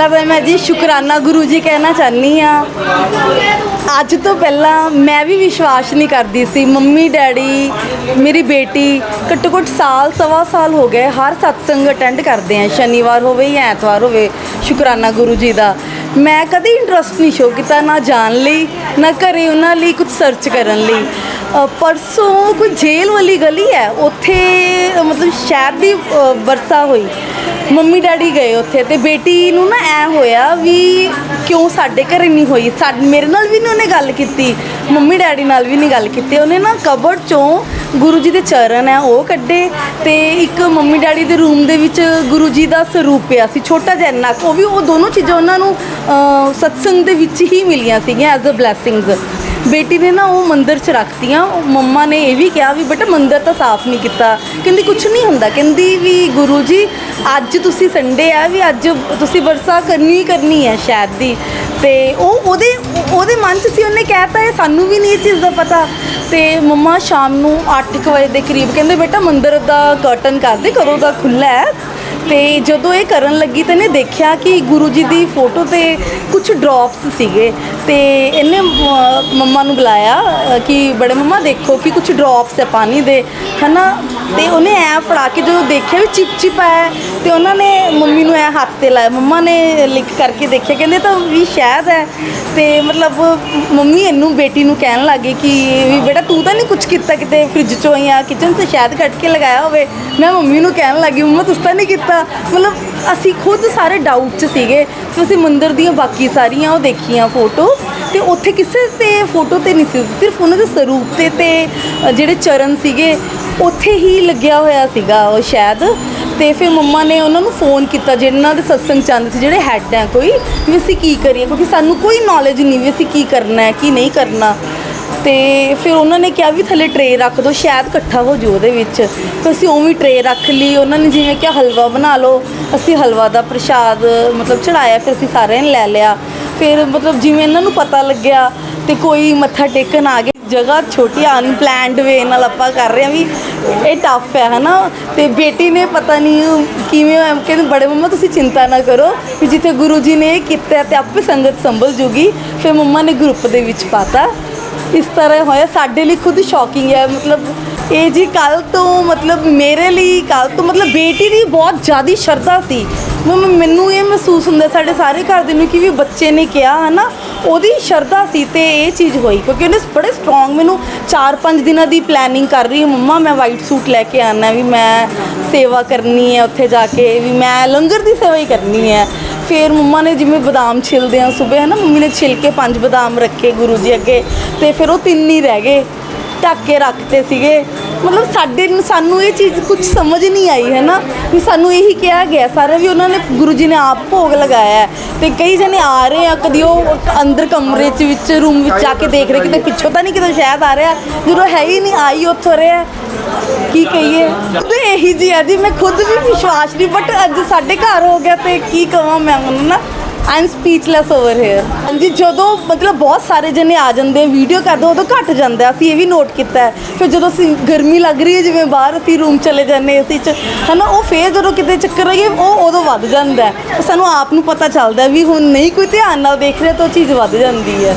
ਪਹਿਲਾਂ ਮੈਂ ਜੀ ਸ਼ੁਕਰਾਨਾ ਗੁਰੂ ਜੀ ਕਹਿਣਾ ਚਾਹਨੀ ਆ ਅੱਜ ਤੋਂ ਪਹਿਲਾਂ ਮੈਂ ਵੀ ਵਿਸ਼ਵਾਸ ਨਹੀਂ ਕਰਦੀ ਸੀ। ਮੰਮੀ, ਡੈਡੀ, ਮੇਰੀ ਬੇਟੀ ਘੱਟੋ ਘੱਟ ਸਾਲ, ਸਵਾ ਸਾਲ ਹੋ ਗਏ ਹਰ ਸਤਸੰਗ ਅਟੈਂਡ ਕਰਦੇ ਆ। ਸ਼ਨੀਵਾਰ ਹੋਵੇ ਜਾਂ ਐਤਵਾਰ ਹੋਵੇ ਸ਼ੁਕਰਾਨਾ ਗੁਰੂ ਜੀ ਦਾ। ਮੈਂ ਕਦੇ ਇੰਟਰਸਟ ਨਹੀਂ ਸ਼ੋ ਕੀਤਾ ਨਾ ਜਾਣ ਲਈ, ਨਾ ਘਰੇ ਉਹਨਾਂ ਲਈ ਕੁਝ ਸਰਚ ਕਰਨ ਲਈ। ਪਰਸੋਂ ਕੋਈ ਜੇਲ੍ਹ ਵਾਲੀ ਗਲੀ ਹੈ, ਉੱਥੇ ਮਤਲਬ ਸ਼ਹਿਰ ਦੀ ਵਰਸਾ ਹੋਈ। ਮੰਮੀ ਡੈਡੀ ਗਏ ਉੱਥੇ ਤੇ ਬੇਟੀ ਨੂੰ ਨਾ ਐ ਹੋਇਆ ਵੀ ਕਿਉਂ ਸਾਡੇ ਘਰੇ ਨਹੀਂ ਹੋਈ? ਸਾ ਮੇਰੇ ਨਾਲ ਵੀ ਨਹੀਂ ਉਹਨੇ ਗੱਲ ਕੀਤੀ। ਮੰਮੀ ਡੈਡੀ ਨਾਲ ਵੀ ਨਹੀਂ ਗੱਲ ਕੀਤੀ। ਉਹਨੇ ਨਾ ਕਬਰ ਚੋਂ ਗੁਰੂ ਜੀ ਦੇ ਚਰਨ ਹੈ ਉਹ ਕੱਢੇ ਤੇ ਇੱਕ ਮੰਮੀ ਡੈਡੀ ਦੇ ਰੂਮ ਦੇ ਵਿੱਚ ਗੁਰੂ ਜੀ ਦਾ ਸਰੂਪ ਪਿਆ ਸੀ, ਛੋਟਾ ਜਿਹਾ ਇੰਨਾ ਉਹ ਵੀ ਉਹ ਦੋਨੋਂ ਚੀਜ਼ਾਂ ਉਹਨਾਂ ਨੂੰ ਸਤਸੰਗ ਦੇ ਵਿੱਚ ਹੀ ਮਿਲੀਆਂ ਸੀਗੀਆਂ ਐਜ਼ ਅ ਬਲੇਸਿੰਗਸ ਬੇਟੀ ਨੇ ਨਾ ਉਹ ਮੰਦਿਰ 'ਚ ਰੱਖਤੀਆਂ, ਉਹ ਮੰਮਾ ਨੇ ਇਹ ਵੀ ਕਿਹਾ ਵੀ ਬੇਟਾ ਮੰਦਿਰ ਤਾਂ ਸਾਫ਼ ਨਹੀਂ ਕੀਤਾ। ਕਹਿੰਦੀ ਕੁਝ ਨਹੀਂ ਹੁੰਦਾ। ਕਹਿੰਦੀ ਵੀ ਗੁਰੂ ਜੀ, ਅੱਜ ਤੁਸੀਂ ਸੰਡੇ ਆ ਵੀ ਅੱਜ ਤੁਸੀਂ ਵਰਸਾ ਕਰਨੀ ਹੀ ਕਰਨੀ ਹੈ ਸ਼ਾਇਦ ਦੀ। ਤੇ ਉਹ ਉਹਦੇ ਉਹਦੇ ਮਨ 'ਚ ਸੀ, ਉਹਨੇ ਕਹਿਤਾ ਇਹ ਸਾਨੂੰ ਵੀ ਨਹੀਂ ਇਹ ਚੀਜ਼ ਦਾ ਪਤਾ। ਤੇ ਮੰਮਾ ਸ਼ਾਮ ਨੂੰ 8:00 ਵਜੇ ਦੇ ਕਰੀਬ ਕਹਿੰਦੇ, ਬੇਟਾ ਮੰਦਿਰ ਦਾ ਕਰਟਨ ਕਰ ਦੇ, ਕਦੋਂ ਦਾ ਖੁੱਲਾ ਹੈ? ਤੇ ਜਦੋਂ ਇਹ ਕਰਨ ਲੱਗੀ ਤਾਂ ਇਹਨੇ ਦੇਖਿਆ ਕਿ ਗੁਰੂ ਜੀ ਦੀ ਫੋਟੋ ਤੇ ਕੁਝ ਡ੍ਰੌਪਸ ਸੀਗੇ ਤੇ ਇਹਨੇ ਅਹ, ਮੰਮਾ ਨੂੰ ਬੁਲਾਇਆ ਕਿ ਬੜੇ ਮੰਮਾ ਦੇਖੋ ਕਿ ਕੁਝ ਡ੍ਰੌਪਸ ਹੈ ਪਾਣੀ ਦੇ ਹਨਾ? ਤੇ ਉਹਨੇ ਐ ਫੜਾ ਕੇ ਜਦੋਂ ਦੇਖਿਆ ਵੀ ਚਿਪ ਚਿਪ ਹੈ ਤੇ ਉਹਨਾਂ ਨੇ ਮੰਮੀ ਨੂੰ ਐ ਹੱਥ ਤੇ ਲਾਇਆ। ਮੰਮਾ ਨੇ ਲਿਖ ਕਰਕੇ ਦੇਖਿਆ ਕਹਿੰਦੇ ਤਾਂ ਵੀ ਸ਼ਾਇਦ ਹੈ। ਤੇ ਮਤਲਬ ਮੰਮੀ ਇਹਨੂੰ ਬੇਟੀ ਨੂੰ ਕਹਿਣ ਲੱਗੇ ਕਿ ਵੀ ਬੇਟਾ ਤੂੰ ਤਾਂ ਨਹੀਂ ਕੁਝ ਕੀਤਾ ਕਿਤੇ ਫ੍ਰਿਜ ਚੋਂ ਜਾਂ ਕਿਚਨ ਤੋਂ ਸ਼ਾਇਦ ਕੱਢ ਕੇ ਲਗਾਇਆ ਹੋਵੇ। ਮੈਂ ਮੰਮੀ ਨੂੰ ਕਹਿਣ ਲੱਗੀ ਮੰਮਾ ਤੁਸੀਂ ਤਾਂ ਨਹੀਂ ਕੀਤਾ। ਮਤਲਬ ਅਸੀਂ ਖੁਦ ਸਾਰੇ ਡਾਊਟ 'ਚ ਸੀਗੇ। ਫਿਰ ਅਸੀਂ ਮੰਦਿਰ ਦੀਆਂ ਬਾਕੀ ਸਾਰੀਆਂ ਉਹ ਦੇਖੀਆਂ ਫੋਟੋ ਤੇ ਉੱਥੇ ਕਿਸੇ ਤੇ ਫੋਟੋ ਤੇ ਨਹੀਂ ਸੀ। ਸਿਰਫ ਉਹਨਾਂ ਦੇ ਸਰੂਪ ਤੇ ਤੇ ਅ, ਜਿਹੜੇ ਚਰਨ ਸੀਗੇ ਉੱਥੇ ਹੀ ਲੱਗਿਆ ਹੋਇਆ ਸੀਗਾ ਉਹ ਸ਼ਾਇਦ। ਤੇ ਫਿਰ ਮੰਮਾ ਨੇ ਉਹਨਾਂ ਨੂੰ ਫੋਨ ਕੀਤਾ ਜਿਹਨਾਂ ਦੇ ਸਤਸੰਗ ਚੰਦ ਸੀ ਜਿਹੜੇ ਹੈੱਡ ਹੈ ਕੋਈ ਵੀ ਅਸੀਂ ਕੀ ਕਰੀਏ? ਕਿਉਂਕਿ ਸਾਨੂੰ ਕੋਈ ਨੌਲੇਜ ਨਹੀਂ ਵੀ ਅਸੀਂ ਕੀ ਕਰਨਾ ਹੈ ਕੀ ਨਹੀਂ ਕਰਨਾ। ਤੇ ਫਿਰ ਉਹਨਾਂ ਨੇ ਕਿਹਾ ਵੀ ਥੱਲੇ ਟਰੇ ਰੱਖ ਦਿਓ ਸ਼ਾਇਦ ਇਕੱਠਾ ਹੋ ਜਾਊ ਉਹਦੇ ਵਿੱਚ। ਫਿਰ ਅਸੀਂ ਉਵੇਂ ਟਰੇ ਰੱਖ ਲਈ, ਉਹਨਾਂ ਨੇ ਜਿਵੇਂ ਕਿ ਹਲਵਾ ਬਣਾ ਲਓ। ਅਸੀਂ ਹਲਵਾ ਦਾ ਪ੍ਰਸ਼ਾਦ, ਮਤਲਬ ਚੜਾਇਆ ਫਿਰ ਅਸੀਂ ਸਾਰਿਆਂ ਨੇ ਲੈ ਲਿਆ। ਫਿਰ ਮਤਲਬ ਜਿਵੇਂ ਇਹਨਾਂ ਨੂੰ ਪਤਾ ਲੱਗਿਆ ਤੇ ਕੋਈ ਮੱਥਾ ਟੇਕਣ ਆ ਗਏ ਜਗ੍ਹਾ ਛੋਟੀ ਅਨਪਲੈਨਡ ਵੇ ਨਾਲ ਆਪਾਂ ਕਰ ਰਹੇ ਹਾਂ ਵੀ ਇਹ ਟਫ ਹੈ, ਹਨਾ? ਤੇ ਬੇਟੀ ਨੇ ਪਤਾ ਨਹੀਂ ਕਿਵੇਂ ਕਹਿੰਦੇ ਬੜੇ ਮੰਮਾ ਤੁਸੀਂ ਚਿੰਤਾ ਨਾ ਕਰੋ ਵੀ ਜਿੱਥੇ ਗੁਰੂ ਜੀ ਨੇ ਇਹ ਕੀਤਾ ਹੈ ਤੇ ਆਪੇ ਸੰਗਤ ਸੰਭਲ ਜੂਗੀ। ਫਿਰ ਮੰਮਾ ਨੇ ਗਰੁੱਪ ਦੇ ਵਿੱਚ ਪਾਤਾ। ਇਸ ਤਰ੍ਹਾਂ ਹੋਇਆ। ਸਾਡੇ ਲਈ ਖੁਦ ਸ਼ੌਕਿੰਗ ਹੈ। ਮਤਲਬ ਇਹ ਜੀ ਕੱਲ ਤੋਂ ਮਤਲਬ ਮੇਰੇ ਲਈ ਕੱਲ ਤੋਂ ਮਤਲਬ ਬੇਟੀ ਦੀ ਬਹੁਤ ਜ਼ਿਆਦੀ ਸ਼ਰਧਾ ਸੀ। ਮੈਨੂੰ ਇਹ ਮਹਿਸੂਸ ਹੁੰਦਾ ਸਾਡੇ ਸਾਰੇ ਘਰ ਦੇ ਨੂੰ ਕਿ ਵੀ ਬੱਚੇ ਨੇ ਕਿਹਾ, ਹਨਾ? ਉਹਦੀ ਸ਼ਰਧਾ ਸੀ ਤੇ ਇਹ ਚੀਜ਼ ਹੋਈ ਕਿਉਂਕਿ ਉਹਨੇ ਬੜੇ ਸਟਰੋਂਗ ਮੈਨੂੰ 4-5 ਦਿਨਾਂ ਦੀ ਪਲੈਨਿੰਗ ਕਰ ਰਹੀ ਹੈ। ਮੰਮਾ, ਮੈਂ ਵਾਈਟ ਸੂਟ ਲੈ ਕੇ ਆਣਾ ਵੀ ਮੈਂ ਸੇਵਾ ਕਰਨੀ ਹੈ ਉੱਥੇ ਜਾ ਕੇ, ਵੀ ਮੈਂ ਲੰਗਰ ਦੀ ਸੇਵਾ ਹੀ ਕਰਨੀ ਹੈ। ਫਿਰ ਮੰਮਾ ਨੇ ਜਿਵੇਂ ਬਦਾਮ ਛਿਲਦੇ ਆ ਸਵੇਰ, ਹੈ ਨਾ, ਮੰਮੀ ਨੇ ਛਿਲ ਕੇ ਪੰਜ ਬਦਾਮ ਰੱਖੇ ਗੁਰੂ ਜੀ ਅੱਗੇ ਤੇ ਫਿਰ ਉਹ ਤਿੰਨ ਹੀ ਰਹਿ ਗਏ, ਢੱਕ ਕੇ ਰੱਖਤੇ ਸੀਗੇ। ਮਤਲਬ ਸਾਡੇ ਨੂੰ, ਸਾਨੂੰ ਇਹ ਚੀਜ਼ ਕੁਝ ਸਮਝ ਨਹੀਂ ਆਈ, ਹੈ ਨਾ? ਵੀ ਸਾਨੂੰ ਇਹੀ ਕਿਹਾ ਗਿਆ ਸਾਰਾ ਵੀ ਉਹਨਾਂ ਨੇ ਗੁਰੂ ਜੀ ਨੇ ਆਪ ਭੋਗ ਲਗਾਇਆ ਹੈ ਤੇ ਕਈ ਜਣੇ ਆ ਰਹੇ ਆ, ਕਦੀ ਉਹ ਅੰਦਰ ਕਮਰੇ 'ਚ ਵਿੱਚ, ਰੂਮ ਵਿੱਚ ਜਾ ਕੇ ਦੇਖ ਰਹੇ, ਕਿਤੇ ਪਿੱਛੋਂ ਤਾਂ ਨਹੀਂ ਕਿਤੇ ਸ਼ਾਇਦ ਆ ਰਿਹਾ, ਜਦੋਂ ਹੈ ਹੀ ਨਹੀਂ, ਆਈ ਉੱਥੋਂ ਰਿਹਾ ਕੀ ਕਹੀਏ? ਤੇ ਇਹੀ ਜੀ ਆ ਜੀ, ਮੈਂ ਖੁਦ ਵੀ ਵਿਸ਼ਵਾਸ ਨਹੀਂ ਬਟ ਅੱਜ ਸਾਡੇ ਘਰ ਹੋ ਗਿਆ ਤੇ ਕੀ ਕਹਾਂ ਮੈਂ ਹੁਣ ਨਾ? I am speechless over here ਹਾਂਜੀ, ਜਦੋਂ ਮਤਲਬ ਬਹੁਤ ਸਾਰੇ ਜਣੇ ਆ ਜਾਂਦੇ ਵੀਡੀਓ ਕਰਦੇ ਉਦੋਂ ਘਟ ਜਾਂਦਾ ਅਸੀਂ ਇਹ ਵੀ ਨੋਟ ਕੀਤਾ ਹੈ। ਫਿਰ ਜਦੋਂ ਅਸੀਂ ਗਰਮੀ ਲੱਗ ਰਹੀ ਹੈ, ਜਿਵੇਂ ਬਾਹਰ ਅਸੀਂ ਰੂਮ ਚਲੇ ਜਾਂਦੇ ਏਸੀ 'ਚ, ਹਨਾ, ਉਹ ਫੇਰ ਜਦੋਂ ਕਿਤੇ ਚੱਕਰ ਆਈਏ ਉਹ ਉਦੋਂ ਵੱਧ ਜਾਂਦਾ ਹੈ। ਉਹ ਸਾਨੂੰ ਆਪ ਨੂੰ ਪਤਾ ਚੱਲਦਾ ਹੈ ਵੀ ਹੁਣ ਨਹੀਂ ਕੋਈ ਧਿਆਨ ਨਾਲ ਦੇਖ ਰਿਹਾ ਤਾਂ ਉਹ ਚੀਜ਼ ਵੱਧ ਜਾਂਦੀ ਹੈ।